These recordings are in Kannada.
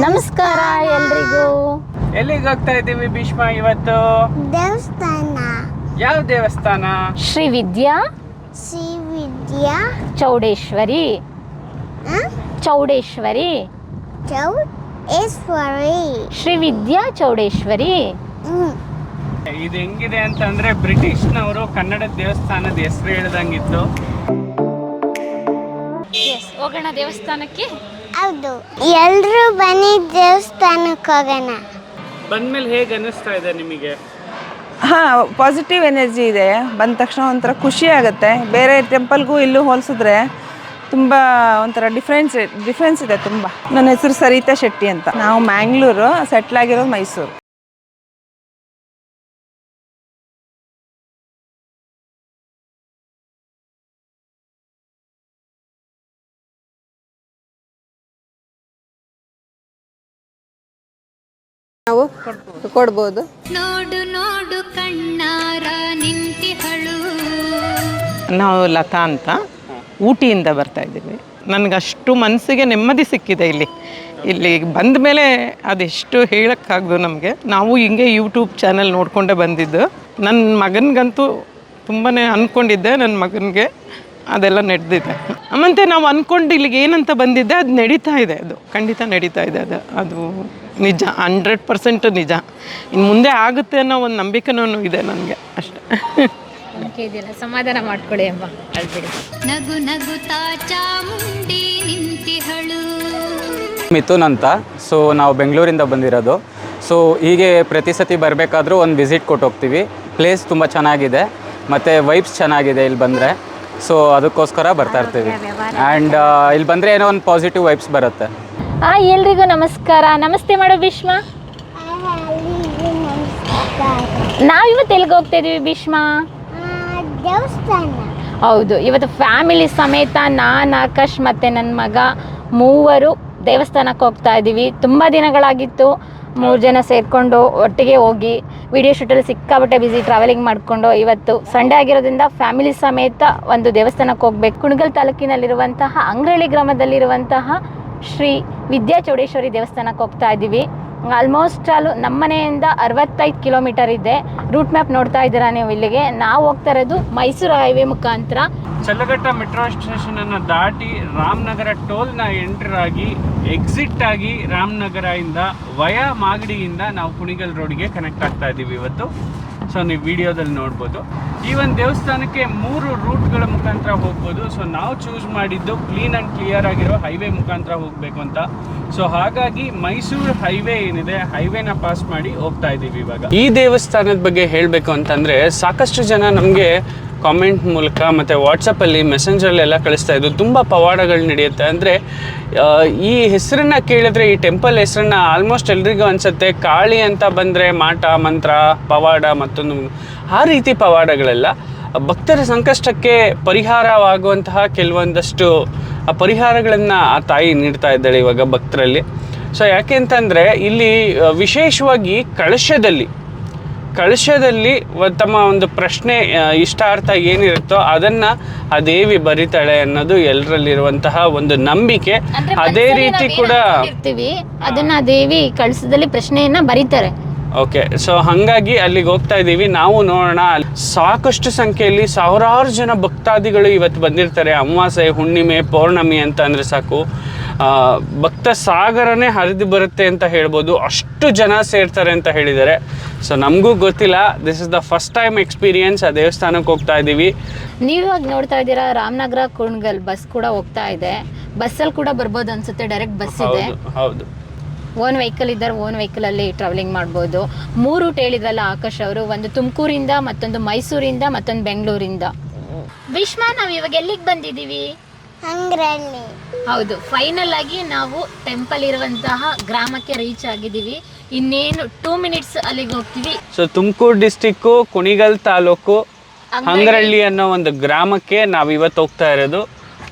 ನಮಸ್ಕಾರ ಎಲ್ರಿಗೂ. ಎಲ್ಲಿಗೆ ಹೋಗ್ತಾ ಇದ್ದೀವಿ ಭೀಷ್ಮ ಇವತ್ತು? ದೇವಸ್ಥಾನ. ಯಾವ ದೇವಸ್ಥಾನ? ಶ್ರೀ ವಿದ್ಯಾ ಶ್ರೀ ವಿದ್ಯಾ. ಚೌಡೇಶ್ವರಿ. ಚೌಡೇಶ್ವರಿ. ಚೌಡೇಶ್ವರಿ. ಶ್ರೀ ವಿದ್ಯಾ ಚೌಡೇಶ್ವರಿ. ಇದು ಹೆಂಗಿದೆ ಅಂತಂದ್ರೆ ಬ್ರಿಟಿಷ್ನವರು ಕನ್ನಡ ದೇವಸ್ಥಾನದ ಹೆಸರು ಹೇಳ್ದಂಗಿತ್ತು. ಹೋಗೋಣ ದೇವಸ್ಥಾನಕ್ಕೆ. ಹೌದು. ಎಲ್ಲರೂ ಬನ್ನಿ ದೇವಸ್ಥಾನಕ್ಕೆ ಹೋಗೋಣ. ಬಂದ್ಮೇಲೆ ಹೇಗೆ ಅನ್ನಿಸ್ತಾ ಇದೆ ನಿಮಗೆ? ಹಾಂ ಪಾಸಿಟಿವ್ ಎನರ್ಜಿ ಇದೆ. ಬಂದ ತಕ್ಷಣ ಒಂಥರ ಖುಷಿ ಆಗುತ್ತೆ. ಬೇರೆ ಟೆಂಪಲ್ಗೂ ಇಲ್ಲೂ ಹೋಲಿಸಿದ್ರೆ ತುಂಬ ಒಂಥರ ಡಿಫ್ರೆನ್ಸ್ ಡಿಫ್ರೆನ್ಸ್ ಇದೆ ತುಂಬ. ನನ್ನ ಹೆಸರು ಸರಿತಾ ಶೆಟ್ಟಿ ಅಂತ. ನಾವು ಮ್ಯಾಂಗ್ಳೂರು ಸೆಟ್ಲ್ ಆಗಿರೋದು ಮೈಸೂರು. ಕೊಡ್ಬೋದು. ನೋಡು ನೋಡು ಕಣ್ಣಾರ ನಿಂತಿಹಳು ನಾವು ಲತಾ ಅಂತ ಊಟಿಯಿಂದ ಬರ್ತಾ ಇದ್ದೀವಿ. ನನಗಷ್ಟು ಮನಸ್ಸಿಗೆ ನೆಮ್ಮದಿ ಸಿಕ್ಕಿದೆ ಇಲ್ಲಿ. ಇಲ್ಲಿ ಬಂದ ಮೇಲೆ ಅದೆಷ್ಟು ಹೇಳೋಕ್ಕಾಗ್ದು ನಮಗೆ. ನಾವು ಹಿಂಗೆ ಯೂಟ್ಯೂಬ್ ಚಾನಲ್ ನೋಡಿಕೊಂಡೇ ಬಂದಿದ್ದು. ನನ್ನ ಮಗನಿಗಂತೂ ತುಂಬಾ ಅಂದ್ಕೊಂಡಿದ್ದೆ ನನ್ನ ಮಗನಿಗೆ ಅದೆಲ್ಲ ನಡೆದಿದೆ ಮತ್ತು ನಾವು ಅಂದ್ಕೊಂಡು ಇಲ್ಲಿಗೆ ಏನಂತ ಬಂದಿದ್ದೆ ಅದು ನಡೀತಾ ಇದೆ ಅದು. ಖಂಡಿತ ನಡೀತಾ ಇದೆ ಅದು. ಅದು ನಿಜ ಹಂಡ್ರೆಡ್ ಪರ್ಸೆಂಟ್ ನಿಜ. ಇನ್ನು ಮುಂದೆ ಆಗುತ್ತೆ ಅನ್ನೋ ಒಂದು ನಂಬಿಕೆನೂ ಇದೆ ನನಗೆ ಅಷ್ಟೇ. ಇದೆಯಲ್ಲ ಸಮಾಧಾನ ಮಾಡ್ಕೊಳ್ಳಿ ಅಮ್ಮ ಅಳ್ಬಿಡಿ ನಗು ನಗುತ್ತಾ ಚಾಮುಂಡಿ ನಿಂತಿಹಳು ಮಿಥುನ್ ಅಂತ. ಸೊ ನಾವು ಬೆಂಗಳೂರಿಂದ ಬಂದಿರೋದು. ಸೊ ಹೀಗೆ ಪ್ರತಿ ಸತಿ ಬರಬೇಕಾದ್ರೂ ಒಂದು ವಿಸಿಟ್ ಕೊಟ್ಟು ಹೋಗ್ತೀವಿ ಪ್ಲೇಸ್ ತುಂಬ ಚೆನ್ನಾಗಿದೆ. ಮತ್ತು ವೈಬ್ಸ್ ಚೆನ್ನಾಗಿದೆ ಇಲ್ಲಿ ಬಂದರೆ. ಸೊ ಅದಕ್ಕೋಸ್ಕರ ಬರ್ತಾ ಇರ್ತೀವಿ. ಆ್ಯಂಡ್ ಇಲ್ಲಿ ಬಂದರೆ ಏನೋ ಒಂದು ಪಾಸಿಟಿವ್ ವೈಬ್ಸ್ ಬರುತ್ತೆ. ಆ, ಎಲ್ರಿಗೂ ನಮಸ್ಕಾರ. ನಮಸ್ತೆ ಮಾಡೋ ಭೀಷ್ಮ. ನಾವಿವತ್ತು ಎಲ್ಲಿಗೆ ಹೋಗ್ತಾ ಇದೀವಿ ಭೀಷ್ಮ? ಹೌದು, ಇವತ್ತು ಫ್ಯಾಮಿಲಿ ಸಮೇತ ನಾನು ಆಕಾಶ್ ಮತ್ತು ನನ್ನ ಮಗ ಮೂವರು ದೇವಸ್ಥಾನಕ್ಕೆ ಹೋಗ್ತಾ ಇದ್ದೀವಿ ತುಂಬ ದಿನಗಳಾಗಿತ್ತು. ಮೂರು ಜನ ಸೇರಿಕೊಂಡು ಒಟ್ಟಿಗೆ ಹೋಗಿ ವಿಡಿಯೋ ಶೂಟಲ್ಲಿ ಸಿಕ್ಕಾಬಟ್ಟೆ ಬಿಸಿ ಟ್ರಾವೆಲಿಂಗ್ ಮಾಡಿಕೊಂಡು ಇವತ್ತು ಸಂಡೇ ಆಗಿರೋದ್ರಿಂದ ಫ್ಯಾಮಿಲಿ ಸಮೇತ ಒಂದು ದೇವಸ್ಥಾನಕ್ಕೆ ಹೋಗ್ಬೇಕು. ಕುಣಗಲ್ ತಾಲೂಕಿನಲ್ಲಿರುವಂತಹ ಅಂಗ್ರಳ್ಳಿ ಗ್ರಾಮದಲ್ಲಿರುವಂತಹ ಶ್ರೀ ವಿದ್ಯಾ ಚೌಡೇಶ್ವರಿ ದೇವಸ್ಥಾನಕ್ಕೆ ಹೋಗ್ತಾ ಇದ್ದೀವಿ. ಆಲ್ಮೋಸ್ಟ್ ಅಲ್ಲೂ ನಮ್ಮ ಮನೆಯಿಂದ ಅರವತ್ತೈದು ಕಿಲೋಮೀಟರ್ ಇದೆ. ರೂಟ್ ಮ್ಯಾಪ್ ನೋಡ್ತಾ ಇದ್ದೀರಾ ನೀವು ಇಲ್ಲಿಗೆ? ನಾವು ಹೋಗ್ತಾ ಇರೋದು ಮೈಸೂರು ಹೈವೇ ಮುಖಾಂತರ. ಚಲ್ಲಘಟ್ಟ ಮೆಟ್ರೋ ಸ್ಟೇಷನ್ ಅನ್ನು ದಾಟಿ ರಾಮನಗರ ಟೋಲ್ನ ಎಂಟರ್ ಆಗಿ ಎಕ್ಸಿಟ್ ಆಗಿ ರಾಮನಗರ ಇಂದ ವಯಾ ಮಾಗಡಿಯಿಂದ ನಾವು ಕುಣಿಗಲ್ ರೋಡ್ಗೆ ಕನೆಕ್ಟ್ ಆಗ್ತಾ ಇದ್ದೀವಿ ಇವತ್ತು. ಸೊ ನೀವು ವಿಡಿಯೋದಲ್ಲಿ ನೋಡ್ಬೋದು. ಈ ಒಂದು ದೇವಸ್ಥಾನಕ್ಕೆ ಮೂರು ರೂಟ್ಗಳ ಮುಖಾಂತರ ಹೋಗ್ಬೋದು. ಸೊ ನಾವು ಚೂಸ್ ಮಾಡಿದ್ದು ಕ್ಲೀನ್ ಆ್ಯಂಡ್ ಕ್ಲಿಯರ್ ಆಗಿರೋ ಹೈವೇ ಮುಖಾಂತರ ಹೋಗಬೇಕು ಅಂತ. ಸೊ ಹಾಗಾಗಿ ಮೈಸೂರು ಹೈವೇ ಏನಿದೆ ಹೈವೇನ ಪಾಸ್ ಮಾಡಿ ಹೋಗ್ತಾ ಇದ್ದೀವಿ ಇವಾಗ. ಈ ದೇವಸ್ಥಾನದ ಬಗ್ಗೆ ಹೇಳಬೇಕು ಅಂತಂದರೆ ಸಾಕಷ್ಟು ಜನ ನಮಗೆ ಕಾಮೆಂಟ್ ಮೂಲಕ ಮತ್ತು ವಾಟ್ಸಪ್ಪಲ್ಲಿ ಮೆಸೆಂಜರಲ್ಲೆಲ್ಲ ಕಳಿಸ್ತಾ ಇದ್ದು ತುಂಬ ಪವಾಡಗಳು ನಡೆಯುತ್ತೆ. ಅಂದರೆ ಈ ಹೆಸರನ್ನ ಕೇಳಿದ್ರೆ ಈ ಟೆಂಪಲ್ ಹೆಸರನ್ನ ಆಲ್ಮೋಸ್ಟ್ ಎಲ್ರಿಗೂ ಅನಿಸುತ್ತೆ. ಕಾಳಿ ಅಂತ ಬಂದರೆ ಮಾಟ, ಮಂತ್ರ, ಪವಾಡ ಮತ್ತೊಂದು ಆ ರೀತಿ ಪವಾಡಗಳೆಲ್ಲ ಭಕ್ತರ ಸಂಕಷ್ಟಕ್ಕೆ ಪರಿಹಾರವಾಗುವಂತಹ ಕೆಲವೊಂದಷ್ಟು ಆ ಪರಿಹಾರಗಳನ್ನು ಆ ತಾಯಿ ನೀಡ್ತಾ ಇದ್ದಾಳೆ ಇವಾಗ ಭಕ್ತರಲ್ಲಿ. ಸೊ ಯಾಕೆ ಅಂತಂದರೆ, ಇಲ್ಲಿ ವಿಶೇಷವಾಗಿ ಕಳಶದಲ್ಲಿ ಕಳಶದಲ್ಲಿ ತಮ್ಮ ಒಂದು ಪ್ರಶ್ನೆ ಇಷ್ಟಾರ್ಥ ಏನಿರುತ್ತೋ ಅದನ್ನ ಆ ದೇವಿ ಬರಿತಾಳೆ ಅನ್ನೋದು ಎಲ್ಲರಲ್ಲಿರುವಂತಹ ಒಂದು ನಂಬಿಕೆ. ಅದೇ ರೀತಿ ಕೂಡ ಅದನ್ನ ದೇವಿ ಕಳಶದಲ್ಲಿ ಪ್ರಶ್ನೆಯನ್ನ ಬರೀತಾರೆ. ಓಕೆ ಸೊ ಹಾಗಾಗಿ ಅಲ್ಲಿಗೆ ಹೋಗ್ತಾ ಇದ್ದೀವಿ. ನಾವು ನೋಡೋಣ ಸಾಕಷ್ಟು ಸಂಖ್ಯೆಯಲ್ಲಿ ಸಾವಿರಾರು ಜನ ಭಕ್ತಾದಿಗಳು ಇವತ್ತು ಬಂದಿರ್ತಾರೆ. ಅಮಾವಾಸ್ಯೆ ಹುಣ್ಣಿಮೆ ಪೌರ್ಣಮಿ ಅಂತ ಅಂದರೆ ಸಾಕು. ಭಕ್ತ ಸಾಗರನೇ ಹರಿದು ಬರುತ್ತೆ ಅಂತ ಹೇಳ್ಬೋದು. ಅಷ್ಟು ಜನ ಸೇರ್ತಾರೆ ಅಂತ ಹೇಳಿದ್ದಾರೆ. ಸೊ ನಮಗೂ ಗೊತ್ತಿಲ್ಲ. This is the first time experience ಆ ದೇವಸ್ಥಾನಕ್ಕೆ ಹೋಗ್ತಾ ಇದ್ದೀವಿ. ನೀವು ಇವಾಗ ನೋಡ್ತಾ ಇದ್ದೀರಾ ರಾಮನಗರ ಕುಣ್ಗಲ್ ಬಸ್ ಕೂಡ ಹೋಗ್ತಾ ಇದೆ. ಬಸ್ಸಲ್ಲಿ ಕೂಡ ಬರ್ಬೋದು ಅನ್ಸುತ್ತೆ ಡೈರೆಕ್ಟ್ ಬಸ್ ಇದೆ. ಹೌದು ಹೌದು. ಓನ್ ವೆಹಿಕಲ್ ಇದ್ದಾರೆ ಓನ್ ವೆಹಿಕಲ್ ಅಲ್ಲಿ ಟ್ರಾವೆಲಿಂಗ್ ಮಾಡ್ಬೋದು. ಮೂರು ರೂಟ್ ಹೇಳಿದ್ರಲ್ಲ ಆಕಾಶ್ ಅವರು ಒಂದು ತುಮಕೂರಿಂದ ಮತ್ತೊಂದು ಮೈಸೂರಿಂದ ಮತ್ತೊಂದು ಬೆಂಗಳೂರಿಂದ. ವಿಶ್ವ ನಾವು ಇವಾಗ ಎಲ್ಲಿಗೆ ಬಂದಿದ್ದೀವಿ? ಹೌದು ಫೈನಲ್ ಆಗಿ ನಾವು ಟೆಂಪಲ್ ಇರುವಂತಹ ಗ್ರಾಮಕ್ಕೆ ರೀಚ್ ಆಗಿದ್ದೀವಿ. ಇನ್ನೇನು ಟೂ ಮಿನಿಟ್ಸ್ ಅಲ್ಲಿಗೆ ಹೋಗ್ತೀವಿ. ಸೊ ತುಮಕೂರು ಡಿಸ್ಟಿಕ್ ಕುಣಿಗಲ್ ತಾಲೂಕು ಹಂಗರಳ್ಳಿ ಅನ್ನೋ ಒಂದು ಗ್ರಾಮಕ್ಕೆ ನಾವು ಇವತ್ತು ಹೋಗ್ತಾ ಇರೋದು.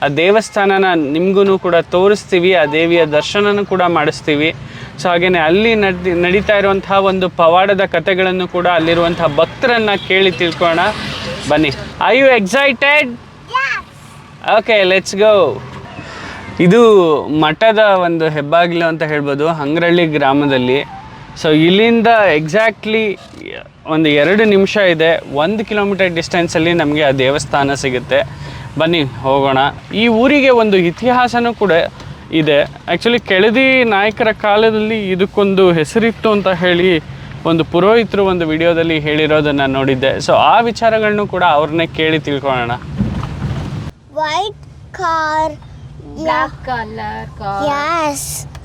ಆ ದೇವಸ್ಥಾನನ ನಿಮ್ಗೂ ಕೂಡ ತೋರಿಸ್ತೀವಿ ಆ ದೇವಿಯ ದರ್ಶನನೂ ಕೂಡ ಮಾಡಿಸ್ತೀವಿ. ಸೊ ಹಾಗೆಯೇ ಅಲ್ಲಿ ನಡ್ ನಡೀತಾ ಇರುವಂತಹ ಒಂದು ಪವಾಡದ ಕಥೆಗಳನ್ನು ಕೂಡ ಅಲ್ಲಿರುವಂತಹ ಭಕ್ತರನ್ನ ಕೇಳಿ ತಿಳ್ಕೊಳ್ಳೋಣ ಬನ್ನಿ. I you excited okay let's go ಇದು ಮಠದ ಒಂದು ಹೆಬ್ಬಾಗಿಲು ಅಂತ ಹೇಳ್ಬೋದು, ಹಂಗ್ರಳ್ಳಿ ಗ್ರಾಮದಲ್ಲಿ. ಸೊ ಇಲ್ಲಿಂದ ಎಕ್ಸಾಕ್ಟ್ಲಿ ಒಂದು ಎರಡು ನಿಮಿಷ ಇದೆ. ಒಂದು ಕಿಲೋಮೀಟರ್ ಡಿಸ್ಟೆನ್ಸಲ್ಲಿ ನಮಗೆ ಆ ದೇವಸ್ಥಾನ ಸಿಗುತ್ತೆ. ಬನ್ನಿ, ಹೋಗೋಣ. ಈ ಊರಿಗೆ ಒಂದು ಇತಿಹಾಸನೂ ಕೂಡ ಇದೆ. ಆ್ಯಕ್ಚುಲಿ ಕೆಳದಿ ನಾಯಕರ ಕಾಲದಲ್ಲಿ ಇದಕ್ಕೊಂದು ಹೆಸರಿತ್ತು ಅಂತ ಹೇಳಿ ಒಂದು ಪುರೋಹಿತರು ಒಂದು ವಿಡಿಯೋದಲ್ಲಿ ಹೇಳಿರೋದನ್ನು ನೋಡಿದ್ದೆ. ಸೊ ಆ ವಿಚಾರಗಳನ್ನು ಕೂಡ ಅವ್ರನ್ನೇ ಕೇಳಿ ತಿಳ್ಕೊಳ್ಳೋಣ. White car black colour car Yes.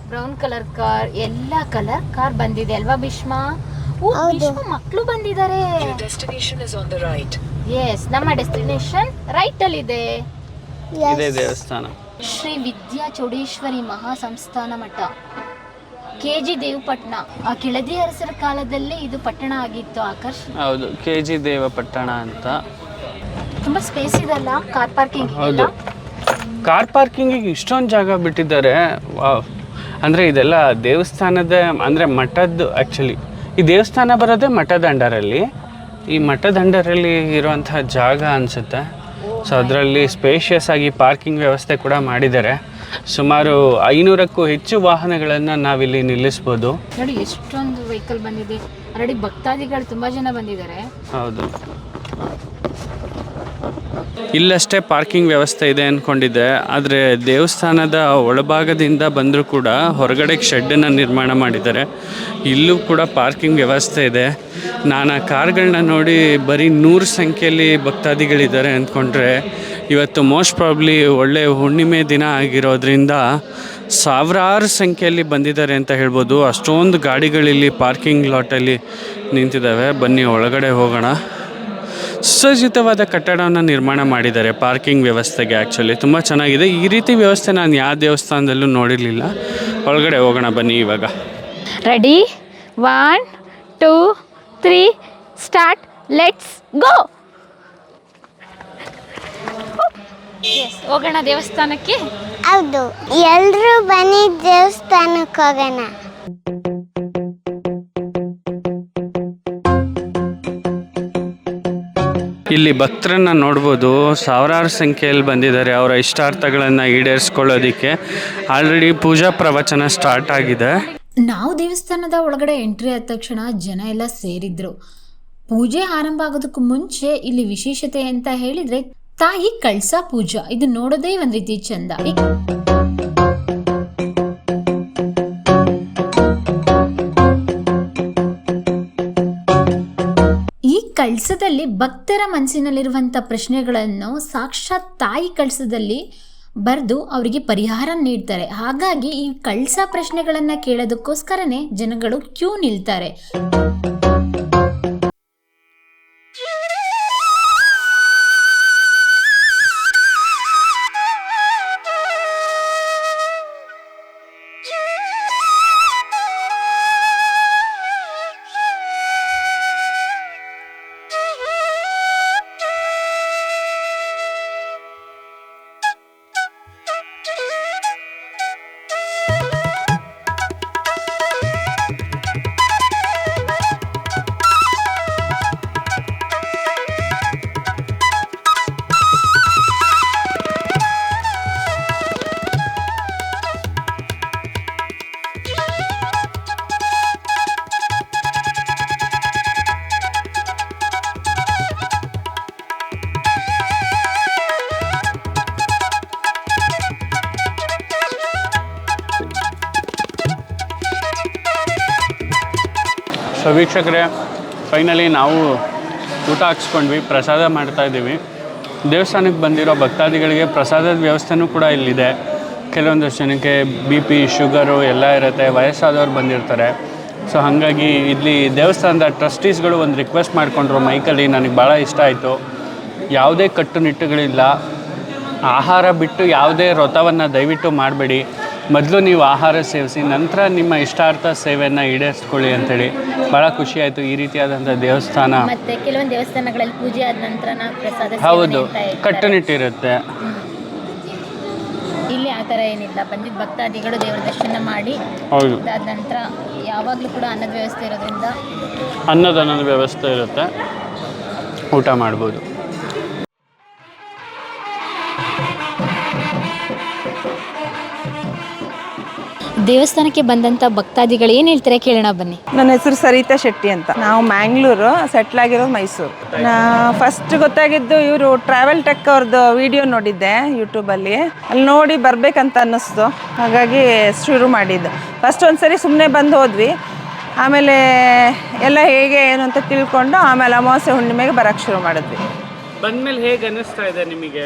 Brown colour car ಎಲ್ಲ ಕಲರ್ ಕಾರ್ ಬಂದಿದೆ ಅಲ್ವಾ ಭೀಷ್ಮ? ಓ ಭೀಷ್ಮ ಮಕ್ಕಳು ಬಂದಿದ್ದಾರೆ. ಎಸ್ ನಮ್ಮ ಡೆಸ್ಟಿನೇಷನ್ ರೈಟ್ ಅಲ್ಲಿ ಇದೆ. ಇದೇ ದೇವಸ್ಥಾನ. ಶ್ರೀ ವಿದ್ಯಾ ಚೌಡೇಶ್ವರಿ ಮಹಾ ಸಂಸ್ಥಾನ ಮಠ. K G Devapattana. ಆ ಕೆಳದಿ ಅರಸರ ಕಾಲದಲ್ಲಿ ಇದು ಪಟ್ಟಣ ಆಗಿತ್ತು ಆಕರ್ಷ್ ಹೌದು ಕೆ ಜಿ ದೇವಪಟ್ಟಣ ಅಂತ. ತುಂಬಾ ಸ್ಪೇಸ್ ಇದೆಲ್ಲ ಕಾರ್ ಪಾರ್ಕಿಂಗ್ ಹೌದು. ಕಾರ್ ಪಾರ್ಕಿಂಗಿಗೆ ಇಷ್ಟೊಂದು ಜಾಗ ಬಿಟ್ಟಿದ್ದಾರೆ. ವಾವ್. ಅಂದರೆ ಇದೆಲ್ಲ ದೇವಸ್ಥಾನದ ಅಂದರೆ ಮಠದ್ದು ಆ್ಯಕ್ಚುಲಿ ಈ ದೇವಸ್ಥಾನ ಬರೋದೇ ಮಠದಂಡರಲ್ಲಿ. ಈ ಮಠದಂಡರಲ್ಲಿ ಇರುವಂತಹ ಜಾಗ ಅನಿಸುತ್ತೆ. ಸೊ ಅದರಲ್ಲಿ ಸ್ಪೇಷಿಯಸ್ ಆಗಿ ಪಾರ್ಕಿಂಗ್ ವ್ಯವಸ್ಥೆ ಕೂಡ ಮಾಡಿದ್ದಾರೆ. ಸುಮಾರು ಐನೂರಕ್ಕೂ ಹೆಚ್ಚು ವಾಹನಗಳನ್ನು ನಾವಿಲ್ಲಿ ನಿಲ್ಲಿಸ್ಬೋದು. ನೋಡಿ ಎಷ್ಟೊಂದು ವೆಹಿಕಲ್ ಬಂದಿದೆ. ಆಲ್ರೆಡಿ ಭಕ್ತಾದಿಗಳು ತುಂಬಾ ಜನ ಬಂದಿದ್ದಾರೆ. ಹೌದು. ಇಲ್ಲಷ್ಟೇ ಪಾರ್ಕಿಂಗ್ ವ್ಯವಸ್ಥೆ ಇದೆ ಅಂದ್ಕೊಂಡಿದ್ದೆ ಆದರೆ ದೇವಸ್ಥಾನದ ಒಳಭಾಗದಿಂದ ಬಂದರೂ ಕೂಡ ಹೊರಗಡೆ ಶೆಡ್ಡನ್ನು ನಿರ್ಮಾಣ ಮಾಡಿದ್ದಾರೆ. ಇಲ್ಲೂ ಕೂಡ ಪಾರ್ಕಿಂಗ್ ವ್ಯವಸ್ಥೆ ಇದೆ. ನಾನು ಆ ಕಾರ್ಗಳನ್ನ ನೋಡಿ ಬರೀ ನೂರು ಸಂಖ್ಯೆಯಲ್ಲಿ ಭಕ್ತಾದಿಗಳಿದ್ದಾರೆ ಅಂದ್ಕೊಂಡ್ರೆ ಇವತ್ತು ಮೋಸ್ಟ್ ಪ್ರಾಬ್ಲಿ ಒಳ್ಳೆಯ ಹುಣ್ಣಿಮೆ ದಿನ ಆಗಿರೋದ್ರಿಂದ ಸಾವಿರಾರು ಸಂಖ್ಯೆಯಲ್ಲಿ ಬಂದಿದ್ದಾರೆ ಅಂತ ಹೇಳ್ಬೋದು. ಅಷ್ಟೊಂದು ಗಾಡಿಗಳಿಲ್ಲಿ ಪಾರ್ಕಿಂಗ್ ಲಾಟಲ್ಲಿ ನಿಂತಿದ್ದಾವೆ. ಬನ್ನಿ, ಒಳಗಡೆ ಹೋಗೋಣ. ಸುಸಜ್ಜಿತವಾದ ಕಟ್ಟಡವನ್ನು ನಿರ್ಮಾಣ ಮಾಡಿದ್ದಾರೆ. ಪಾರ್ಕಿಂಗ್ ವ್ಯವಸ್ಥೆಗೆ ಆ್ಯಕ್ಚುಲಿ ತುಂಬ ಚೆನ್ನಾಗಿದೆ. ಈ ರೀತಿ ವ್ಯವಸ್ಥೆ ನಾನು ಯಾವ ದೇವಸ್ಥಾನದಲ್ಲೂ ನೋಡಿರಲಿಲ್ಲ. ಒಳಗಡೆ ಹೋಗೋಣ ಬನ್ನಿ ಇವಾಗ. Ready one two three start let's go yes ಹೋಗೋಣ ದೇವಸ್ಥಾನಕ್ಕೆ. ಹೌದು. ಎಲ್ಲರೂ ಬನ್ನಿ ದೇವಸ್ಥಾನಕ್ಕೆ ಹೋಗೋಣ. ಇಲ್ಲಿ ಭಕ್ತರನ್ನ ನೋಡ್ಬೋದು, ಸಾವಿರಾರು ಸಂಖ್ಯೆಯಲ್ಲಿ ಬಂದಿದ್ದಾರೆ ಅವರ ಇಷ್ಟಾರ್ಥಗಳನ್ನು ಈಡೇರಿಸ್ಕೊಳ್ಳೋದಕ್ಕೆ. ಆಲ್ರೆಡಿ ಪೂಜಾ ಪ್ರವಚನ ಸ್ಟಾರ್ಟ್ ಆಗಿದೆ. ನಾವು ದೇವಸ್ಥಾನದ ಒಳಗಡೆ ಎಂಟ್ರಿ ಆದ ತಕ್ಷಣ ಜನ ಎಲ್ಲ ಸೇರಿದ್ರು. ಪೂಜೆ ಆರಂಭ ಆಗೋದಕ್ಕೂ ಮುಂಚೆ ಇಲ್ಲಿ ವಿಶೇಷತೆ ಅಂತ ಹೇಳಿದ್ರೆ ತಾಯಿ ಕಳ್ಸ ಪೂಜಾ, ಇದು ನೋಡೋದೇ ಒಂದ್ ರೀತಿ ಚಂದ. ಕಳಸದಲ್ಲಿ ಭಕ್ತರ ಮನಸ್ಸಿನಲ್ಲಿರುವಂಥ ಪ್ರಶ್ನೆಗಳನ್ನು ಸಾಕ್ಷಾತ್ ತಾಯಿ ಕಳಸದಲ್ಲಿ ಬರೆದು ಅವರಿಗೆ ಪರಿಹಾರ ನೀಡ್ತಾರೆ. ಹಾಗಾಗಿ ಈ ಕಳಸ ಪ್ರಶ್ನೆಗಳನ್ನು ಕೇಳೋದಕ್ಕೋಸ್ಕರನೇ ಜನಗಳು ಕ್ಯೂ ನಿಲ್ತಾರೆ. ಸೊ ವೀಕ್ಷಕರೇ ಫೈನಲಿ ನಾವು ಊಟ ಹಾಕ್ಸ್ಕೊಂಡ್ವಿ ಪ್ರಸಾದ ಮಾಡ್ತಾ ಇದ್ದೀವಿ. ದೇವಸ್ಥಾನಕ್ಕೆ ಬಂದಿರೋ ಭಕ್ತಾದಿಗಳಿಗೆ ಪ್ರಸಾದದ ವ್ಯವಸ್ಥೆನೂ ಕೂಡ ಇಲ್ಲಿದೆ. ಕೆಲವೊಂದಷ್ಟು ಜನಕ್ಕೆ ಬಿ ಪಿ ಶುಗರು ಎಲ್ಲ ಇರುತ್ತೆ, ವಯಸ್ಸಾದವ್ರು ಬಂದಿರ್ತಾರೆ. ಸೊ ಹಾಗಾಗಿ ಇಲ್ಲಿ ದೇವಸ್ಥಾನದ ಟ್ರಸ್ಟೀಸ್ಗಳು ಒಂದು ರಿಕ್ವೆಸ್ಟ್ ಮಾಡಿಕೊಂಡ್ರು ಮೈಕಲ್ಲಿ, ನನಗೆ ಭಾಳ ಇಷ್ಟ ಆಯಿತು. ಯಾವುದೇ ಕಟ್ಟುನಿಟ್ಟುಗಳಿಲ್ಲ. ಆಹಾರ ಬಿಟ್ಟು ಯಾವುದೇ ವ್ರತವನ್ನು ದಯವಿಟ್ಟು ಮಾಡಬೇಡಿ. ಮೊದಲು ನೀವು ಆಹಾರ ಸೇವಿಸಿ, ನಂತರ ನಿಮ್ಮ ಇಷ್ಟಾರ್ಥ ಸೇವೆಯನ್ನು ಈಡೇರಿಸ್ಕೊಳ್ಳಿ ಅಂತೇಳಿ. ಭಾಳ ಖುಷಿ ಆಯಿತು ಈ ರೀತಿಯಾದಂಥ ದೇವಸ್ಥಾನ. ಮತ್ತೆ ಕೆಲವೊಂದು ದೇವಸ್ಥಾನಗಳಲ್ಲಿ ಪೂಜೆ ಆದ ನಂತರ ಪ್ರಸಾದ ಸೇವನೆ ಹೌದು ಅಂತ. ಕಟ್ಟುನಿಟ್ಟಿರುತ್ತೆ. ಇಲ್ಲಿ ಆ ಥರ ಏನಿಲ್ಲ ಬಂದಿದ್ದ ಭಕ್ತಾದಿಗಳು ದೇವರ ದರ್ಶನ ಮಾಡಿ ಹೌದು. ಅದಾದ ನಂತರ ಯಾವಾಗಲೂ ಕೂಡ ಅನ್ನದ ವ್ಯವಸ್ಥೆ ಇರೋದ್ರಿಂದ ಅನ್ನದ ಅನ್ನೋದು ವ್ಯವಸ್ಥೆ ಇರುತ್ತೆ. ಊಟ ಮಾಡ್ಬೋದು. ದೇವಸ್ಥಾನಕ್ಕೆ ಬಂದಂತ ಭಕ್ತಾದಿಗಳು ಏನು ಹೇಳ್ತಾರೆ ಕೇಳೋಣ ಬನ್ನಿ. ನನ್ನ ಹೆಸರು ಸರಿತಾ ಶೆಟ್ಟಿ ಅಂತ. ನಾವು ಮ್ಯಾಂಗ್ಳೂರು ಸೆಟ್ಲ್ ಆಗಿರೋದು ಮೈಸೂರು. ನಾ ಫಸ್ಟ್ ಗೊತ್ತಾಗಿದ್ದು ಇವರು ಟ್ರಾವೆಲ್ ಟೆಕ್ ಅವ್ರದ್ದು ವಿಡಿಯೋ ನೋಡಿದ್ದೆ ಯೂಟ್ಯೂಬಲ್ಲಿ ಅಲ್ಲಿ. ನೋಡಿ ಬರ್ಬೇಕಂತ ಅನ್ನಿಸ್ತು. ಹಾಗಾಗಿ ಶುರು ಮಾಡಿದ್ದು. ಫಸ್ಟ್ ಒಂದ್ಸರಿ ಸುಮ್ಮನೆ ಬಂದು ಹೋದ್ವಿ. ಆಮೇಲೆ ಎಲ್ಲ ಹೇಗೆ ಏನು ಅಂತ ತಿಳ್ಕೊಂಡು ಆಮೇಲೆ ಅಮಾವಾಸ್ಯೆ ಹುಣ್ಣಿಮೆಗೆ ಬರೋಕ್ಕೆ ಶುರು ಮಾಡಿದ್ವಿ. ಬಂದ್ಮೇಲೆ ಹೇಗೆ ಅನ್ನಿಸ್ತಾ ಇದೆ ನಿಮಗೆ?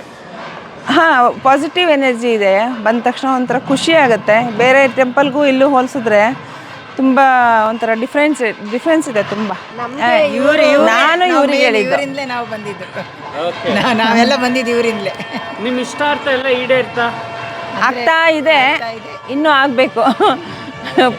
ಹಾಂ ಪಾಸಿಟಿವ್ ಎನರ್ಜಿ ಇದೆ. ಬಂದ ತಕ್ಷಣ ಒಂಥರ ಖುಷಿ ಆಗುತ್ತೆ. ಬೇರೆ ಟೆಂಪಲ್ಗೂ ಇಲ್ಲೂ ಹೋಲಿಸಿದ್ರೆ ತುಂಬ ಒಂಥರ ಡಿಫ್ರೆನ್ಸ್ ಡಿಫ್ರೆನ್ಸ್ ಇದೆ ತುಂಬ. ನಾನು ಇವ್ರಿಗೆ ಹೇಳಿದ್ದು. ನಾವು ಬಂದಿದ್ದು. ನಾವೆಲ್ಲ ಬಂದಿದ್ದು ಇವರಿಂದಲೇ. ನಿಮ್ಮ ಇಷ್ಟಾರ್ಥ ಎಲ್ಲ ಈಡೇರ್ತಾ? ಆಗ್ತಾ ಇದೆ. ಇನ್ನೂ ಆಗಬೇಕು.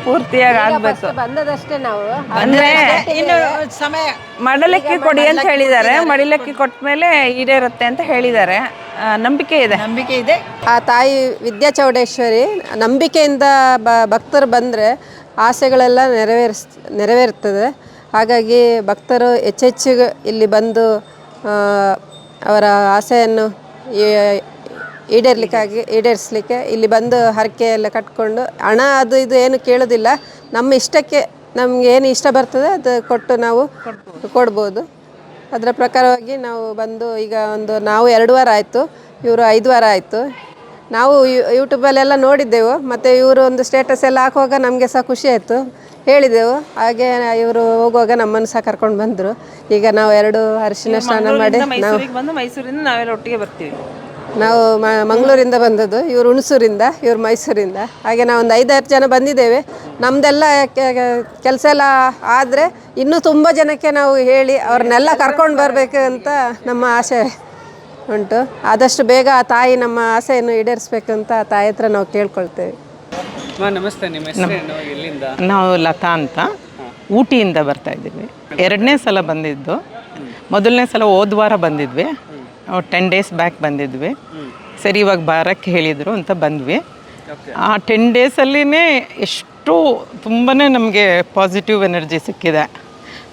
ಪೂರ್ತಿಯಾಗಿ ಆಗಬೇಕು. ಬಂದದಷ್ಟೇ ನಾವು. ಅಂದರೆ ಇನ್ನು ಸಮಯ ಮಡಲಕ್ಕಿ ಕೊಡಿ ಅಂತ ಹೇಳಿದ್ದಾರೆ. ಮಡಿಲಕ್ಕಿ ಕೊಟ್ಟ ಮೇಲೆ ಈಡೇರುತ್ತೆ ಅಂತ ಹೇಳಿದ್ದಾರೆ. ಆ, ನಂಬಿಕೆ ಇದೆ. ನಂಬಿಕೆ ಇದೆ. ಆ ತಾಯಿ ವಿದ್ಯಾ ಚೌಡೇಶ್ವರಿ ನಂಬಿಕೆಯಿಂದ ಬ ಭಕ್ತರು ಬಂದರೆ ಆಸೆಗಳೆಲ್ಲ ನೆರವೇರಿಸ್ ನೆರವೇರ್ತದೆ. ಹಾಗಾಗಿ ಭಕ್ತರು ಹೆಚ್ಚೆಚ್ಚು ಇಲ್ಲಿ ಬಂದು ಆ, ಅವರ ಆಸೆಯನ್ನು ಈ- ಈಡೇರ್ಲಿಕ್ಕಾಗಿ ಈಡೇರಿಸಲಿಕ್ಕೆ ಇಲ್ಲಿ ಬಂದು ಹರಕೆ ಎಲ್ಲ ಕಟ್ಕೊಂಡು ಹಣ ಅದು ಇದು ಏನು ಕೇಳೋದಿಲ್ಲ. ನಮ್ಮ ಇಷ್ಟಕ್ಕೆ ನಮ್ಗೆ ಏನು ಇಷ್ಟ ಬರ್ತದೆ ಅದು ಕೊಟ್ಟು ನಾವು ಕೊಡ್ಬೋದು. ಅದರ ಪ್ರಕಾರವಾಗಿ ನಾವು ಬಂದು ಈಗ ಒಂದು ನಾವು ಎರಡು ವಾರ ಆಯಿತು ಇವರು ಐದು ವಾರ ಆಯಿತು. ನಾವು ಯೂಟ್ಯೂಬಲ್ಲೆಲ್ಲ ನೋಡಿದ್ದೆವು ಮತ್ತು ಇವರು ಒಂದು ಸ್ಟೇಟಸ್ ಎಲ್ಲ ಹಾಕುವಾಗ ನಮಗೆ ಸಹ ಖುಷಿ ಆಯಿತು. ಹೇಳಿದೆವು ಹಾಗೆ ಇವರು ಹೋಗುವಾಗ ನಮ್ಮನ್ನು ಸಹ ಕರ್ಕೊಂಡು ಬಂದರು. ಈಗ ನಾವು ಎರಡು ಅರಿಶಿನ ಸ್ನಾನ ಮಾಡಿ ನಾವು ಮೈಸೂರಿಂದ ನಾವೆಲ್ಲ ಒಟ್ಟಿಗೆ ಬರ್ತೀವಿ. ನಾವು ಮ ಮಂಗಳೂರಿಂದ ಬಂದದ್ದು ಇವರು ಹುಣಸೂರಿಂದ ಇವರು ಮೈಸೂರಿಂದ. ಹಾಗೆ ನಾವು ಒಂದು ಐದಾರು ಜನ ಬಂದಿದ್ದೇವೆ. ನಮ್ಮದೆಲ್ಲ ಕೆಲಸ ಎಲ್ಲ ಆದರೆ ಇನ್ನೂ ತುಂಬ ಜನಕ್ಕೆ ನಾವು ಹೇಳಿ ಅವ್ರನ್ನೆಲ್ಲ ಕರ್ಕೊಂಡು ಬರಬೇಕು ಅಂತ ನಮ್ಮ ಆಸೆ ಉಂಟು. ಆದಷ್ಟು ಬೇಗ ಆ ತಾಯಿ ನಮ್ಮ ಆಸೆಯನ್ನು ಈಡೇರಿಸ್ಬೇಕು ಅಂತ ಆ ತಾಯಿ ಹತ್ರ ನಾವು ಕೇಳ್ಕೊಳ್ತೇವೆ. ಮಾ ನಮಸ್ತೆ. ನಿಮ್ಮ ಹೆಸರೇನು? ಎಲ್ಲಿಂದ? ನಾವು ಲತಾ ಅಂತ. ಊಟಿಯಿಂದ ಬರ್ತಾ ಇದ್ದೀವಿ. ಎರಡನೇ ಸಲ ಬಂದಿದ್ದು. ಮೊದಲನೇ ಸಲ ಹೋದ ವಾರ ಬಂದಿದ್ವಿ. ಟೆನ್ ಡೇಸ್ ಬ್ಯಾಕ್ ಬಂದಿದ್ವಿ. ಸರಿ ಇವಾಗ ಬಾರಕ್ಕೆ ಹೇಳಿದರು ಅಂತ ಬಂದ್ವಿ. ಆ ಟೆನ್ ಡೇಸಲ್ಲಿನೇ ಎಷ್ಟು ತುಂಬಾ ನಮಗೆ ಪಾಸಿಟಿವ್ ಎನರ್ಜಿ ಸಿಕ್ಕಿದೆ.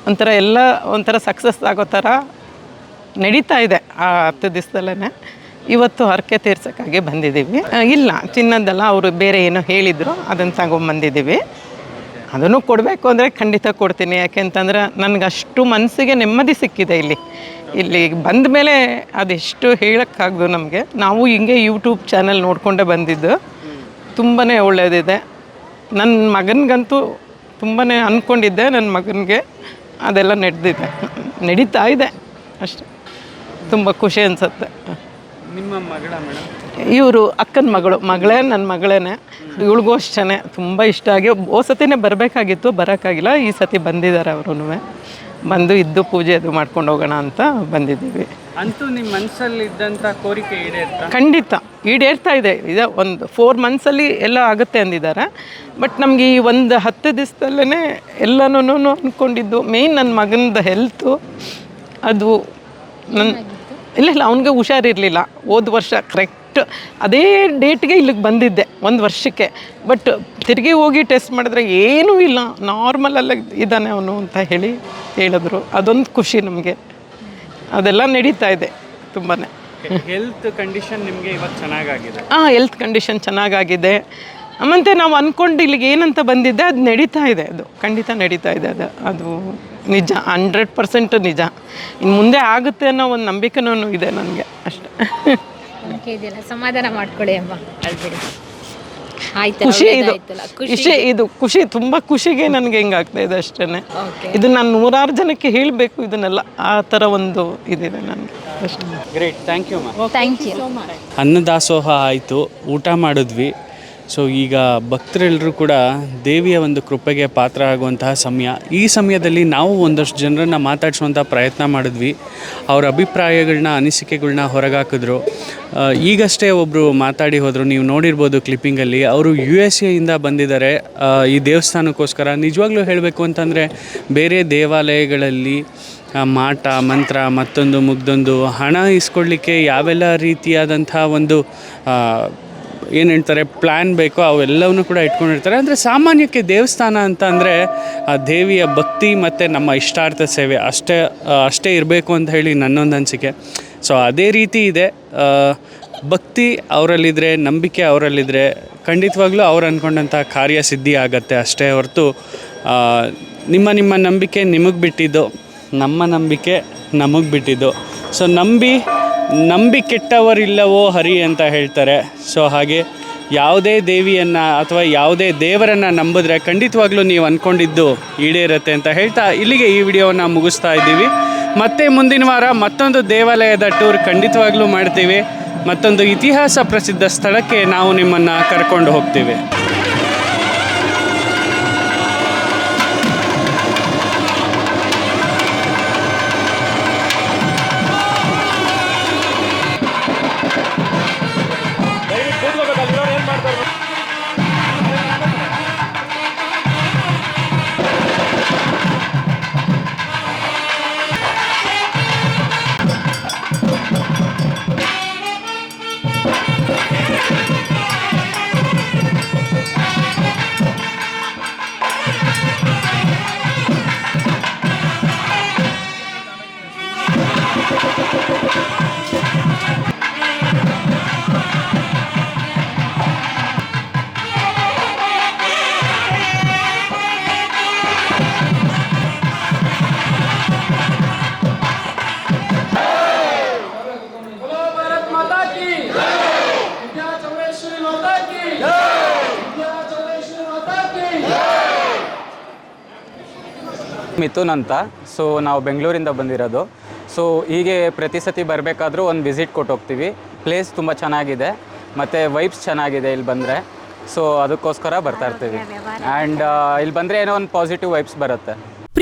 ಒಂಥರ ಎಲ್ಲ ಒಂಥರ ಸಕ್ಸಸ್ ಆಗೋ ಥರ ನಡೀತಾ ಇದೆ ಆ ಹತ್ತು ದಿವಸದಲ್ಲೇ ಇವತ್ತು ಹರಕೆ ತೀರ್ಸೋಕ್ಕಾಗಿ ಬಂದಿದ್ದೀವಿ. ಇಲ್ಲ ಚಿನ್ನದಲ್ಲ ಅವರು ಬೇರೆ ಏನೋ ಹೇಳಿದರು ಅದನ್ನು ತಗೊಂಬಂದಿದ್ದೀವಿ. ಅದನ್ನು ಕೊಡಬೇಕು ಅಂದರೆ ಖಂಡಿತ ಕೊಡ್ತೀನಿ. ಯಾಕೆಂತಂದ್ರೆ ನನಗಷ್ಟು ಅಷ್ಟು ಮನಸ್ಸಿಗೆ ನೆಮ್ಮದಿ ಸಿಕ್ಕಿದೆ ಇಲ್ಲಿ. ಇಲ್ಲಿ ಬಂದ ಮೇಲೆ ಅದೆಷ್ಟು ಹೇಳೋಕ್ಕಾಗ್ದು ನಮಗೆ. ನಾವು ಹಿಂಗೆ ಯೂಟ್ಯೂಬ್ ಚಾನಲ್ ನೋಡಿಕೊಂಡೇ ಬಂದಿದ್ದು. ತುಂಬಾ ಒಳ್ಳೆಯದಿದೆ ನನ್ನ ಮಗನಿಗಂತೂ ತುಂಬಾ ಅಂದ್ಕೊಂಡಿದ್ದೆ ನನ್ನ ಮಗನಿಗೆ ಅದೆಲ್ಲ ನಡೆದಿದೆ. ನಡೀತಾ ಇದೆ. ಅಷ್ಟೆ. ತುಂಬ ಖುಷಿ ಅನಿಸುತ್ತೆ. ನಿಮ್ಮ ಮಗಳ ಇವರು ಅಕ್ಕನ ಮಗಳು. ಮಗಳೇ ನನ್ನ ಮಗಳೇನೆ. ಇವಳಿಗೂ ಅಷ್ಟೇ ತುಂಬ ಇಷ್ಟ ಆಗಿ ಓ ಸತಿನೇ ಬರಬೇಕಾಗಿತ್ತು. ಬರೋಕ್ಕಾಗಿಲ್ಲ. ಈ ಸತಿ ಬಂದಿದ್ದಾರೆ ಅವರು ಬಂದು ಇದ್ದು ಪೂಜೆ ಅದು ಮಾಡ್ಕೊಂಡು ಹೋಗೋಣ ಅಂತ ಬಂದಿದ್ದೀವಿ. ಅಂತೂ ನಿಮ್ಮ ಮನಸ್ಸಲ್ಲಿ ಇದ್ದಂಥ ಕೋರಿಕೆ ಈಡೇರ್ತಾ? ಖಂಡಿತ. ಈಡೇರ್ತಾ ಇದೆ. ಇದು ಒಂದು ಫೋರ್ ಮಂತ್ಸಲ್ಲಿ ಎಲ್ಲ ಆಗುತ್ತೆ ಅಂದಿದ್ದಾರೆ. ಬಟ್ ನಮಗೆ ಈ ಒಂದು ಹತ್ತು ದಿವಸದಲ್ಲೇ ಎಲ್ಲನೂ ಅಂದ್ಕೊಂಡಿದ್ದು ಮೇಯ್ನ್ ನನ್ನ ಮಗನದ ಹೆಲ್ತು ಅದು ನನ್ನ ಇಲ್ಲ ಇಲ್ಲ ಅವನಿಗೆ ಹುಷಾರಿರಲಿಲ್ಲ. ಹೋದ ವರ್ಷ ಕರೆಕ್ಟ್ ಅದೇ ಡೇಟ್ಗೆ ಇಲ್ಲಿಗೆ ಬಂದಿದ್ದೆ ಒಂದು ವರ್ಷಕ್ಕೆ. ಬಟ್ ತಿರುಗಿ ಹೋಗಿ ಟೆಸ್ಟ್ ಮಾಡಿದ್ರೆ ಏನೂ ಇಲ್ಲ. ನಾರ್ಮಲಲ್ಲ ಇದ್ದಾನೆ ಅವನು ಅಂತ ಹೇಳಿ ಹೇಳಿದ್ರು. ಅದೊಂದು ಖುಷಿ ನಮಗೆ. ಅದೆಲ್ಲ ನಡೀತಾ ಇದೆ ತುಂಬಾ ಹೆಲ್ತ್ ಕಂಡೀಷನ್ ನಿಮಗೆ ಇವತ್ತು ಚೆನ್ನಾಗಾಗಿದೆ. ಹಾಂ ಹೆಲ್ತ್ ಕಂಡೀಷನ್ ಚೆನ್ನಾಗಾಗಿದೆ. ಮತ್ತು ನಾವು ಅಂದ್ಕೊಂಡು ಇಲ್ಲಿಗೆ ಏನಂತ ಬಂದಿದ್ದೆ ಅದು ನಡೀತಾ ಇದೆ ಅದು. ಖಂಡಿತ ನಡೀತಾ ಇದೆ ಅದು. ಅದು ನಿಜ ಹಂಡ್ರೆಡ್ ಪರ್ಸೆಂಟ್ ನಿಜ. ಇನ್ನು ಮುಂದೆ ಆಗುತ್ತೆ ಅನ್ನೋ ಒಂದು ನಂಬಿಕೆನೂ ಇದೆ ನನಗೆ. ಅಷ್ಟೇ. ನಂಬಿಕೆ ಇದೆಯಲ್ಲ? ಸಮಾಧಾನ ಮಾಡ್ಕೊಳ್ಳಿ ಅಮ್ಮ. ಅಳ್ಬೇಡಿ ಆಯ್ತಲ್ಲ ಖುಷಿ ಇದು. ಖುಷಿ ಖುಷಿ ಇದು. ಖುಷಿ ತುಂಬ ಖುಷಿಗೆ ನನಗೆ ಹೆಂಗಾಗ್ತಾ ಇದೆ ಅಷ್ಟೇ ಓಕೆ. ಇದು ನಾನು ನೂರಾರು ಜನಕ್ಕೆ ಹೇಳಬೇಕು ಇದನ್ನೆಲ್ಲ. ಆ ಥರ ಒಂದು ಇದಿದೆ ನನಗೆ. ಅಷ್ಟೇ ಗ್ರೇಟ್ ಥ್ಯಾಂಕ್ ಯು ಮಾ ಥ್ಯಾಂಕ್ ಯು ಅನ್ನದಾಸೋಹ ಆಯಿತು. ಊಟ ಮಾಡಿದ್ವಿ. ಸೊ ಈಗ ಭಕ್ತರೆಲ್ಲರೂ ಕೂಡ ದೇವಿಯ ಒಂದು ಕೃಪೆಗೆ ಪಾತ್ರ ಆಗುವಂತಹ ಸಮಯ. ಈ ಸಮಯದಲ್ಲಿ ನಾವು ಒಂದಷ್ಟು ಜನರನ್ನು ಮಾತಾಡಿಸುವಂಥ ಪ್ರಯತ್ನ ಮಾಡಿದ್ವಿ. ಅವರ ಅಭಿಪ್ರಾಯಗಳನ್ನ ಅನಿಸಿಕೆಗಳನ್ನ ಹೊರಗಾಕಿದ್ರು. ಈಗಷ್ಟೇ ಒಬ್ಬರು ಮಾತಾಡಿ ಹೋದರು. ನೀವು ನೋಡಿರ್ಬೋದು ಕ್ಲಿಪ್ಪಿಂಗಲ್ಲಿ. ಅವರು ಯು ಎಸ್ ಎಯಿಂದ ಬಂದಿದ್ದಾರೆ. ಈ ದೇವಸ್ಥಾನಕ್ಕೋಸ್ಕರ. ನಿಜವಾಗ್ಲೂ ಹೇಳಬೇಕು ಅಂತಂದರೆ, ಬೇರೆ ದೇವಾಲಯಗಳಲ್ಲಿ ಮಾಟ, ಮಂತ್ರ, ಮತ್ತೊಂದು ಮುಗ್ದೊಂದು ಹಣ ಇಸ್ಕೊಳ್ಳಿಕ್ಕೆ ಯಾವೆಲ್ಲ ರೀತಿಯಾದಂಥ ಒಂದು ಏನು ಹೇಳ್ತಾರೆ ಪ್ಲ್ಯಾನ್ ಬೇಕೋ ಅವೆಲ್ಲವನ್ನೂ ಕೂಡ ಇಟ್ಕೊಂಡಿರ್ತಾರೆ. ಅಂದರೆ ಸಾಮಾನ್ಯಕ್ಕೆ ದೇವಸ್ಥಾನ ಅಂತ ಅಂದರೆ ಆ ದೇವಿಯ ಭಕ್ತಿ ಮತ್ತು ನಮ್ಮ ಇಷ್ಟಾರ್ಥ ಸೇವೆ ಅಷ್ಟೇ ಅಷ್ಟೇ ಇರಬೇಕು ಅಂತ ಹೇಳಿ ನನ್ನೊಂದು ಅನಿಸಿಕೆ. ಸೊ ಅದೇ ರೀತಿ ಇದೆ. ಭಕ್ತಿ ಅವರಲ್ಲಿದ್ದರೆ ನಂಬಿಕೆ ಅವರಲ್ಲಿದ್ದರೆ ಖಂಡಿತವಾಗ್ಲೂ ಅವ್ರು ಅಂದ್ಕೊಂಡಂಥ ಕಾರ್ಯ ಸಿದ್ಧಿ ಆಗತ್ತೆ ಅಷ್ಟೇ ಹೊರತು ನಿಮ್ಮ ನಿಮ್ಮ ನಂಬಿಕೆ ನಿಮಗೆ ಬಿಟ್ಟಿದ್ದು, ನಮ್ಮ ನಂಬಿಕೆ ನಮಗೆ ಬಿಟ್ಟಿದ್ದು. ಸೊ ನಂಬಿ ನಂಬಿ ಕೆಟ್ಟವರಿಲ್ಲವೋ ಹರಿ ಅಂತ ಹೇಳ್ತಾರೆ. ಸೊ ಹಾಗೆ ಯಾವುದೇ ದೇವಿಯನ್ನು ಅಥವಾ ಯಾವುದೇ ದೇವರನ್ನು ನಂಬಿದ್ರೆ ಖಂಡಿತವಾಗ್ಲೂ ನೀವು ಅಂದ್ಕೊಂಡಿದ್ದು ಈಡೇರುತ್ತೆ ಅಂತ ಹೇಳ್ತಾ ಇಲ್ಲಿಗೆ ಈ ವಿಡಿಯೋವನ್ನು ಮುಗಿಸ್ತಾ ಇದ್ದೀವಿ. ಮತ್ತೆ ಮುಂದಿನ ವಾರ ಮತ್ತೊಂದು ದೇವಾಲಯದ ಟೂರ್ ಖಂಡಿತವಾಗ್ಲೂ ಮಾಡ್ತೀವಿ. ಮತ್ತೊಂದು ಇತಿಹಾಸ ಪ್ರಸಿದ್ಧ ಸ್ಥಳಕ್ಕೆ ನಾವು ನಿಮ್ಮನ್ನು ಕರ್ಕೊಂಡು ಹೋಗ್ತೀವಿ. ಮಿಥುನ್ ಅಂತ. ಸೊ ನಾವು ಬೆಂಗಳೂರಿಂದ ಬಂದಿರೋದು. ಸೊ ಹೀಗೆ ಪ್ರತಿ ಸತಿ ಬರಬೇಕಾದ್ರೂ ಒಂದು ವಿಸಿಟ್ ಕೊಟ್ಟು ಹೋಗ್ತೀವಿ ಪ್ಲೇಸ್ ತುಂಬ ಚೆನ್ನಾಗಿದೆ. ಮತ್ತು ವೈಬ್ಸ್ ಚೆನ್ನಾಗಿದೆ ಇಲ್ಲಿ ಬಂದರೆ. ಸೊ ಅದಕ್ಕೋಸ್ಕರ ಬರ್ತಾ ಇರ್ತೀವಿ. ಆ್ಯಂಡ್ ಇಲ್ಲಿ ಬಂದರೆ ಏನೋ ಒಂದು ಪಾಸಿಟಿವ್ ವೈಬ್ಸ್ ಬರುತ್ತೆ.